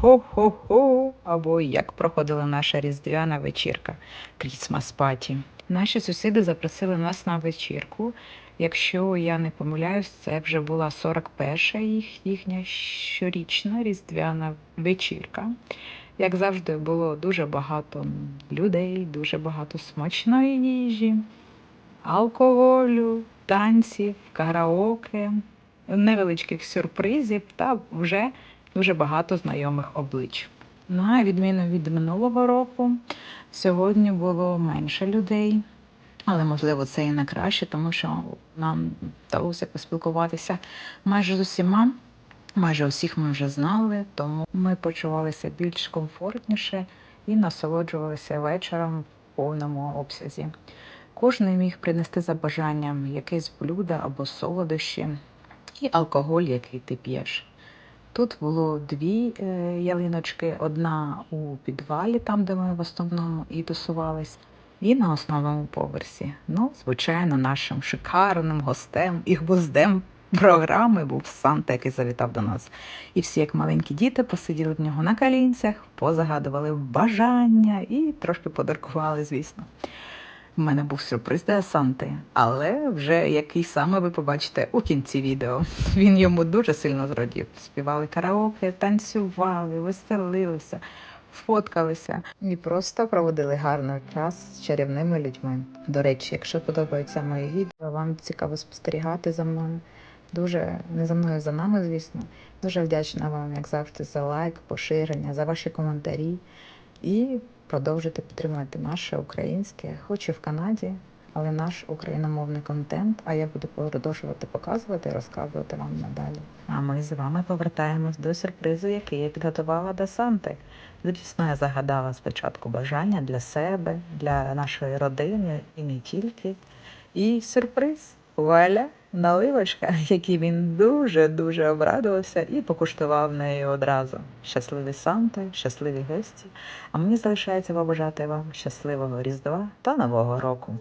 хо-хо-хо, або як проходила наша різдвяна вечірка Christmas Party. Наші сусіди запросили нас на вечірку. Якщо я не помиляюсь, це вже була 41-ша їх, їхня щорічна різдвяна вечірка. Як завжди, було дуже багато людей, дуже багато смачної їжі, алкоголю, танців, караоке, невеличких сюрпризів та вже дуже багато знайомих облич. На відміну від минулого року, сьогодні було менше людей, але можливо це і на краще, тому що нам вдалося поспілкуватися майже з усіма. Майже усіх ми вже знали, тому ми почувалися більш комфортніше і насолоджувалися вечором в повному обсязі. Кожен міг принести за бажанням якесь блюдо або солодощі і алкоголь, який ти п'єш. Тут було дві е, ялиночки: одна у підвалі, там, де ми в основному і тусувались, і на основному поверсі. Ну, звичайно, нашим шикарним гостем і гвоздем програми був Санта, який завітав до нас. І всі, як маленькі діти, посиділи в нього на колінцях, позагадували бажання і трошки подаркували, звісно. У мене був сюрприз для Санти, але вже який саме ви побачите у кінці відео. Він йому дуже сильно зрадів. Співали караоке, танцювали, веселилися, фоткалися і просто проводили гарний час з чарівними людьми. До речі, якщо подобається моє відео, вам цікаво спостерігати за мною. Дуже не за мною, за нами, звісно. Дуже вдячна вам, як завжди, за лайк, поширення, за ваші коментарі. І продовжуйте підтримувати наше українське, хоч і в Канаді, але наш україномовний контент. А я буду продовжувати показувати і розказувати вам надалі. А ми з вами повертаємось до сюрпризу, який я підготувала до Санти. Звісно, я загадала спочатку бажання для себе, для нашої родини і не тільки. І сюрприз вуаля, наливочка, який він дуже-дуже обрадувався і покуштував нею одразу. Щасливі Санти, щасливі гості. А мені залишається побажати вам щасливого Різдва та Нового року.